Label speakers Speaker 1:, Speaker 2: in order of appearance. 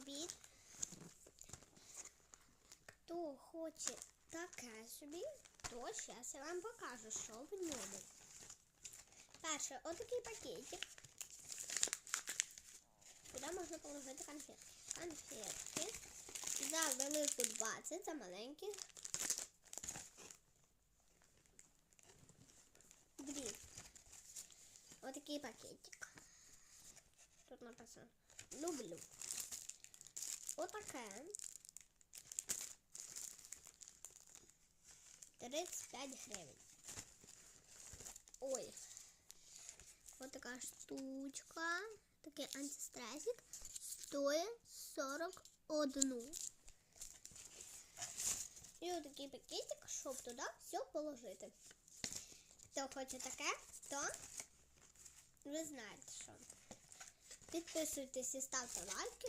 Speaker 1: собі. Хто хоче таке собі, то зараз я вам покажу, що в ньому. Перше, отакий пакетик. Куди можна положити конфетки? Конфетки. За велику 20, за маленькі. Дві. Отакий пакетик. Тут написано люблю. Отаке. 35 гривень. Ой. Ось така штучка. Такий антистресик. Стоїть 41. І отакий пакетик, щоб туди все положити. Хто хоче таке, то ви знаєте що. Підписуйтесь і ставте лайки.